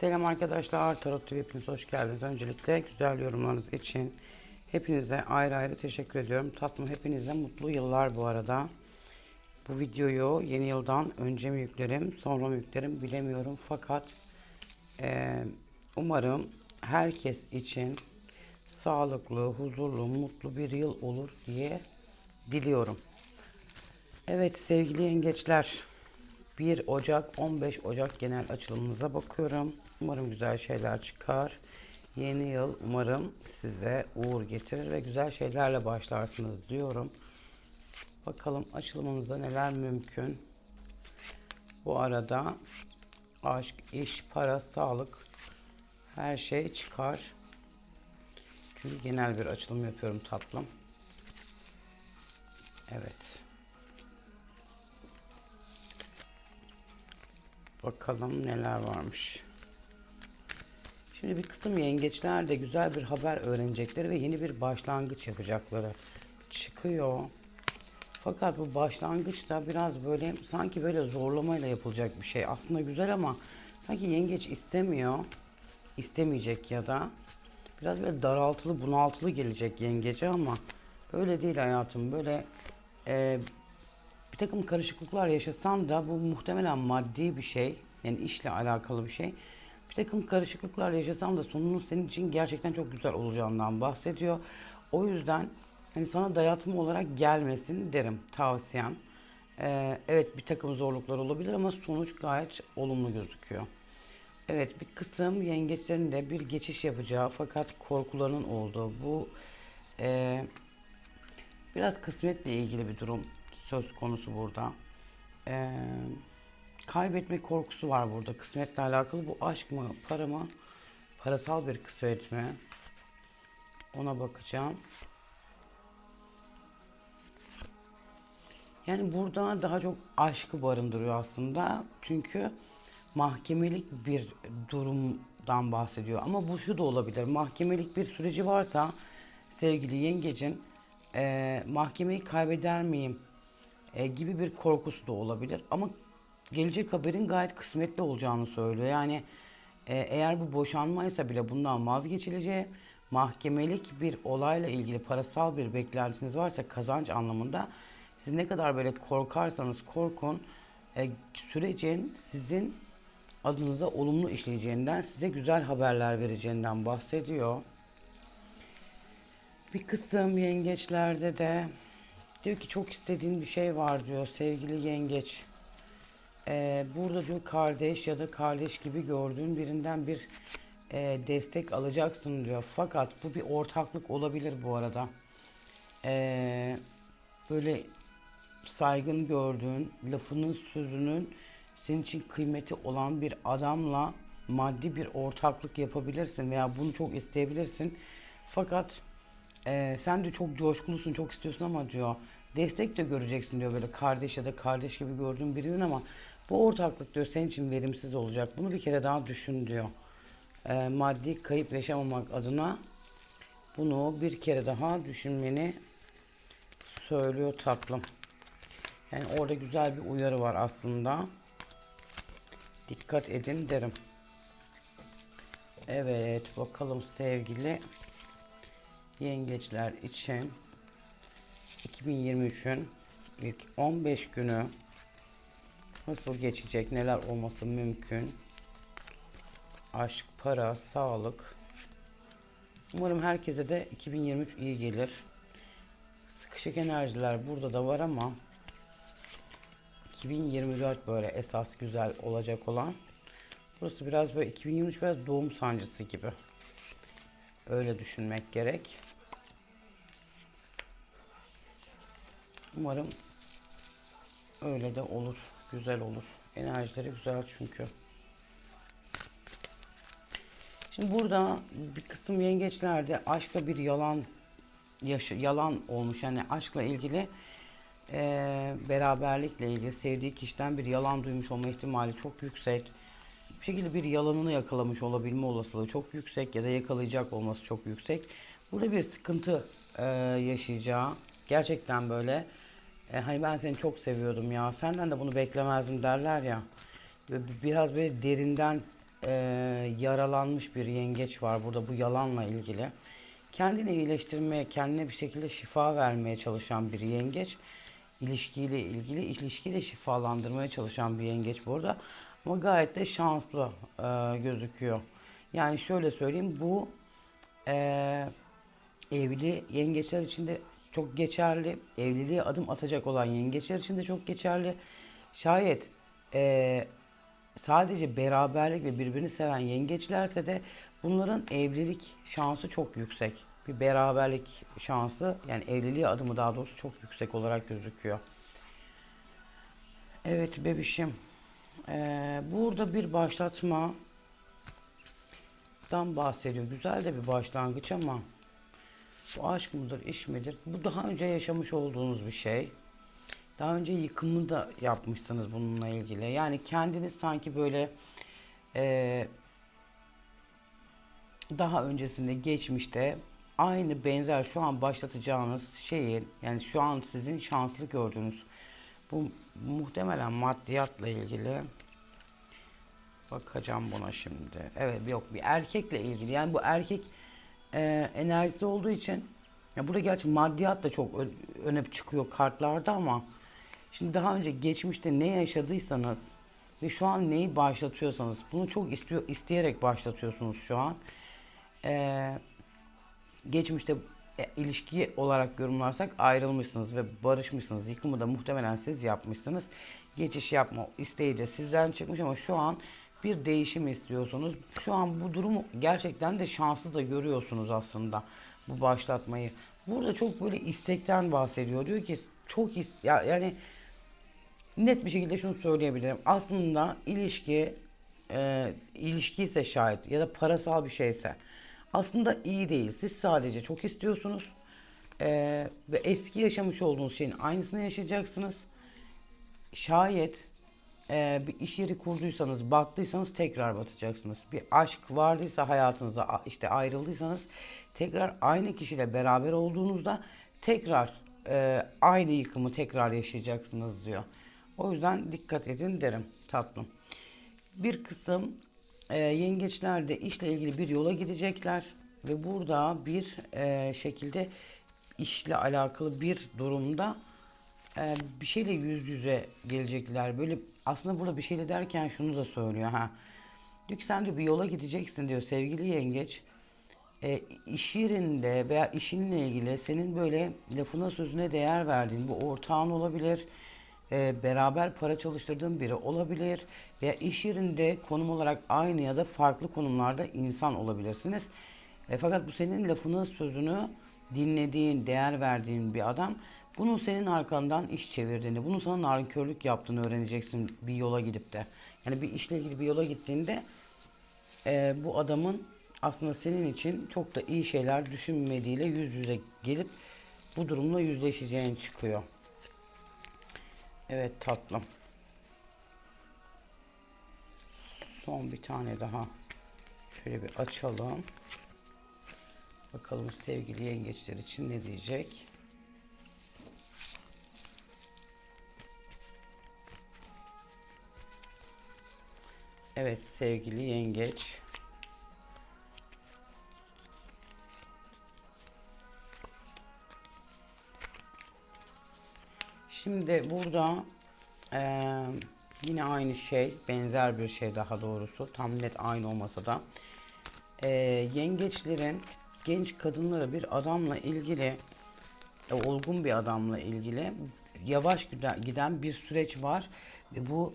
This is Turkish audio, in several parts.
Selam arkadaşlar, Tarot TV hepiniz hoş geldiniz. Öncelikle güzel yorumlarınız için hepinize ayrı ayrı teşekkür ediyorum. Tatlım hepinize mutlu yıllar bu arada. Bu videoyu yeni yıldan önce mi yüklerim, sonra mı yüklerim bilemiyorum. Fakat eee, umarım herkes için sağlıklı, huzurlu, mutlu bir yıl olur diye diliyorum. Evet sevgili yengeçler 1 Ocak 15 Ocak genel açılımınıza bakıyorum. Umarım güzel şeyler çıkar. Yeni yıl umarım size uğur getirir ve güzel şeylerle başlarsınız diyorum. Bakalım açılımımızda neler mümkün. Bu arada aşk, iş, para, sağlık her şey çıkar. Çünkü genel bir açılım yapıyorum tatlım. Evet. Bakalım neler varmış. Şimdi bir kısım yengeçler de güzel bir haber öğrenecekleri ve yeni bir başlangıç yapacakları çıkıyor. Fakat bu başlangıç da biraz böyle sanki böyle zorlamayla yapılacak bir şey. Aslında güzel ama sanki yengeç istemiyor. istemeyecek ya da biraz böyle daraltılı, bunaltılı gelecek yengece ama öyle değil hayatım. Böyle e, bir takım karışıklıklar yaşasam da bu muhtemelen maddi bir şey. Yani işle alakalı bir şey. Bir takım karışıklıklar yaşasam da sonunun senin için gerçekten çok güzel olacağından bahsediyor. O yüzden hani sana dayatma olarak gelmesin derim tavsiyem. Ee, evet bir takım zorluklar olabilir ama sonuç gayet olumlu gözüküyor. Evet bir kısım yengeçlerin de bir geçiş yapacağı fakat korkularının olduğu bu e, Biraz kısmetle ilgili bir durum söz konusu burada. Ee, kaybetme korkusu var burada kısmetle alakalı. Bu aşk mı, para mı, parasal bir kısmet mi? Ona bakacağım. Yani burada daha çok aşkı barındırıyor aslında. Çünkü mahkemelik bir durumdan bahsediyor. Ama bu şu da olabilir. Mahkemelik bir süreci varsa sevgili yengecin e, mahkemeyi kaybeder miyim e, gibi bir korkusu da olabilir. Ama gelecek haberin gayet kısmetli olacağını söylüyor. Yani e, eğer bu boşanmaysa bile bundan vazgeçileceği, mahkemelik bir olayla ilgili parasal bir beklentiniz varsa kazanç anlamında siz ne kadar böyle korkarsanız korkun e, sürecin sizin adınıza olumlu işleyeceğinden, size güzel haberler vereceğinden bahsediyor. Bir kısım yengeçlerde de diyor ki çok istediğin bir şey var diyor sevgili yengeç. Ee, burada diyor kardeş ya da kardeş gibi gördüğün birinden bir e, destek alacaksın diyor. Fakat bu bir ortaklık olabilir bu arada. Ee, böyle saygın gördüğün, lafının sözünün senin için kıymeti olan bir adamla maddi bir ortaklık yapabilirsin veya bunu çok isteyebilirsin. Fakat ee, sen de çok coşkulusun, çok istiyorsun ama diyor destek de göreceksin diyor böyle kardeş ya da kardeş gibi gördüğün birinin ama bu ortaklık diyor senin için verimsiz olacak. Bunu bir kere daha düşün diyor. Ee, maddi kayıp yaşamamak adına bunu bir kere daha düşünmeni söylüyor tatlım. Yani orada güzel bir uyarı var aslında. Dikkat edin derim. Evet bakalım sevgili yengeçler için 2023'ün ilk 15 günü nasıl geçecek, neler olması mümkün? Aşk, para, sağlık. Umarım herkese de 2023 iyi gelir. Sıkışık enerjiler burada da var ama 2024 böyle esas güzel olacak olan. Burası biraz böyle 2023 biraz doğum sancısı gibi. Öyle düşünmek gerek. Umarım öyle de olur. Güzel olur. Enerjileri güzel çünkü. Şimdi burada bir kısım yengeçlerde aşkla bir yalan yaşı, yalan olmuş. Yani aşkla ilgili e, beraberlikle ilgili sevdiği kişiden bir yalan duymuş olma ihtimali çok yüksek. Bir şekilde bir yalanını yakalamış olabilme olasılığı çok yüksek ya da yakalayacak olması çok yüksek. Burada bir sıkıntı e, yaşayacağı gerçekten böyle e, hani ben seni çok seviyordum ya senden de bunu beklemezdim derler ya. Biraz böyle derinden e, yaralanmış bir yengeç var burada bu yalanla ilgili. Kendini iyileştirmeye, kendine bir şekilde şifa vermeye çalışan bir yengeç. İlişkiyle ilgili, ilişkiyle şifalandırmaya çalışan bir yengeç burada. Ama gayet de şanslı e, gözüküyor. Yani şöyle söyleyeyim bu e, evli yengeçler için de çok geçerli. Evliliğe adım atacak olan yengeçler için de çok geçerli. Şayet e, sadece beraberlik ve birbirini seven yengeçlerse de bunların evlilik şansı çok yüksek. Bir beraberlik şansı yani evliliğe adımı daha doğrusu çok yüksek olarak gözüküyor. Evet bebişim. Ee, burada bir başlatmadan bahsediyor. Güzel de bir başlangıç ama bu aşk mıdır, iş midir? Bu daha önce yaşamış olduğunuz bir şey. Daha önce yıkımı da yapmışsınız bununla ilgili. Yani kendiniz sanki böyle e, daha öncesinde geçmişte aynı benzer şu an başlatacağınız şeyin yani şu an sizin şanslı gördüğünüz bu muhtemelen maddiyatla ilgili bakacağım buna şimdi. Evet yok bir erkekle ilgili yani bu erkek e, enerjisi olduğu için ya burada gerçi maddiyat da çok öne çıkıyor kartlarda ama şimdi daha önce geçmişte ne yaşadıysanız ve şu an neyi başlatıyorsanız bunu çok istiyor isteyerek başlatıyorsunuz şu an. Ee, geçmişte e, ilişki olarak yorumlarsak ayrılmışsınız ve barışmışsınız. Yıkımı da muhtemelen siz yapmışsınız. Geçiş yapma isteği de sizden çıkmış ama şu an bir değişim istiyorsunuz. Şu an bu durumu gerçekten de şanslı da görüyorsunuz aslında bu başlatmayı. Burada çok böyle istekten bahsediyor. Diyor ki çok is ya, yani net bir şekilde şunu söyleyebilirim. Aslında ilişki e, ilişki şayet ya da parasal bir şeyse aslında iyi değil. Siz sadece çok istiyorsunuz E, ve eski yaşamış olduğunuz şeyin aynısını yaşayacaksınız. Şayet e, bir iş yeri kurduysanız, battıysanız tekrar batacaksınız. Bir aşk vardıysa hayatınızda işte ayrıldıysanız tekrar aynı kişiyle beraber olduğunuzda tekrar e, aynı yıkımı tekrar yaşayacaksınız diyor. O yüzden dikkat edin derim tatlım. Bir kısım e, yengeçler de işle ilgili bir yola gidecekler ve burada bir e, şekilde işle alakalı bir durumda e, bir şeyle yüz yüze gelecekler. Böyle aslında burada bir şeyle derken şunu da söylüyor ha. Diyor ki sen diyor bir yola gideceksin diyor sevgili yengeç. E, iş yerinde veya işinle ilgili senin böyle lafına sözüne değer verdiğin bu ortağın olabilir. e, beraber para çalıştırdığın biri olabilir. Veya iş yerinde konum olarak aynı ya da farklı konumlarda insan olabilirsiniz. E, fakat bu senin lafını sözünü dinlediğin, değer verdiğin bir adam. Bunun senin arkandan iş çevirdiğini, bunun sana nankörlük yaptığını öğreneceksin bir yola gidip de. Yani bir işle ilgili bir yola gittiğinde e, bu adamın aslında senin için çok da iyi şeyler düşünmediğiyle yüz yüze gelip bu durumla yüzleşeceğin çıkıyor. Evet tatlım. Son bir tane daha şöyle bir açalım. Bakalım sevgili yengeçler için ne diyecek? Evet sevgili yengeç. Şimdi burada eee, yine aynı şey, benzer bir şey daha doğrusu. Tam net aynı olmasa da. Eee, yengeçlerin genç kadınlara bir adamla ilgili, e, olgun bir adamla ilgili yavaş giden, bir süreç var. Ve bu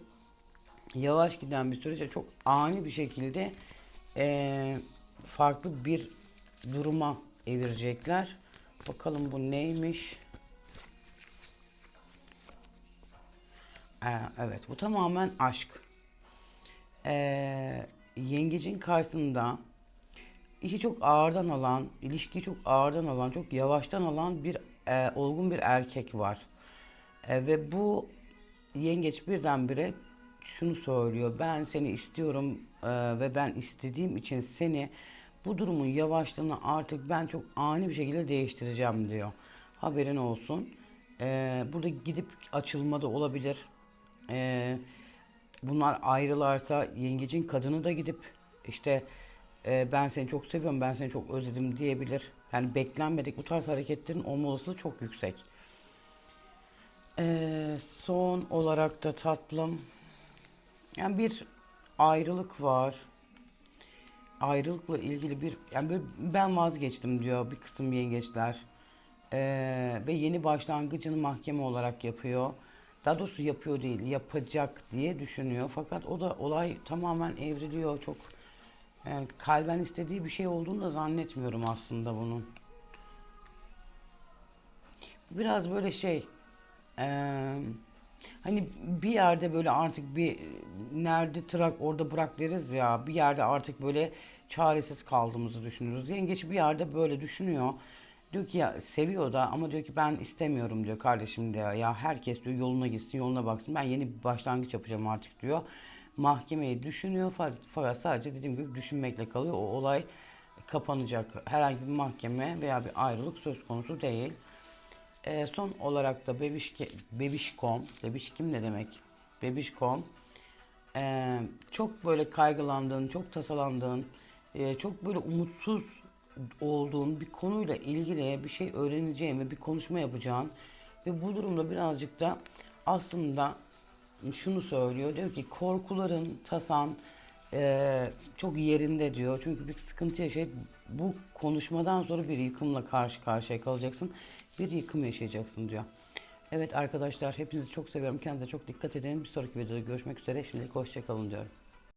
yavaş giden bir süreçte çok ani bir şekilde eee, farklı bir duruma evirecekler. Bakalım bu neymiş? Ee, evet bu tamamen aşk. Ee, yengecin karşısında işi çok ağırdan alan, ilişkiyi çok ağırdan alan, çok yavaştan alan bir e, olgun bir erkek var. E, ve bu yengeç birdenbire şunu söylüyor. Ben seni istiyorum e, ve ben istediğim için seni bu durumun yavaşlığını artık ben çok ani bir şekilde değiştireceğim diyor. Haberin olsun. E, burada gidip açılma da olabilir. E, bunlar ayrılarsa yengecin kadını da gidip işte e, ben seni çok seviyorum, ben seni çok özledim diyebilir. Yani beklenmedik bu tarz hareketlerin olma olasılığı çok yüksek. Ee, son olarak da tatlım. Yani bir ayrılık var. Ayrılıkla ilgili bir yani böyle ben vazgeçtim diyor bir kısım yengeçler. Ee, ve yeni başlangıcını mahkeme olarak yapıyor. Daha doğrusu yapıyor değil, yapacak diye düşünüyor. Fakat o da olay tamamen evriliyor. Çok yani kalben istediği bir şey olduğunu da zannetmiyorum aslında bunun. Biraz böyle şey eee, hani bir yerde böyle artık bir nerede tırak orada bırak deriz ya bir yerde artık böyle çaresiz kaldığımızı düşünürüz. Yengeç bir yerde böyle düşünüyor. Diyor ki ya seviyor da ama diyor ki ben istemiyorum diyor kardeşim diyor. Ya herkes diyor yoluna gitsin yoluna baksın ben yeni bir başlangıç yapacağım artık diyor. Mahkemeyi düşünüyor fa- fakat sadece dediğim gibi düşünmekle kalıyor. O olay kapanacak. Herhangi bir mahkeme veya bir ayrılık söz konusu değil. Ee, son olarak da bebişke, bebişkom, bebişkim ne demek? Bebişkom, ee, çok böyle kaygılandığın, çok tasalandığın, ee, çok böyle umutsuz olduğun bir konuyla ilgili bir şey öğreneceğin ve bir konuşma yapacağın ve bu durumda birazcık da aslında şunu söylüyor. Diyor ki korkuların, tasan eee, çok yerinde diyor. Çünkü bir sıkıntı yaşayıp bu konuşmadan sonra bir yıkımla karşı karşıya kalacaksın. Bir yıkım yaşayacaksın diyor. Evet arkadaşlar hepinizi çok seviyorum. Kendinize çok dikkat edin. Bir sonraki videoda görüşmek üzere. Şimdilik hoşçakalın diyorum.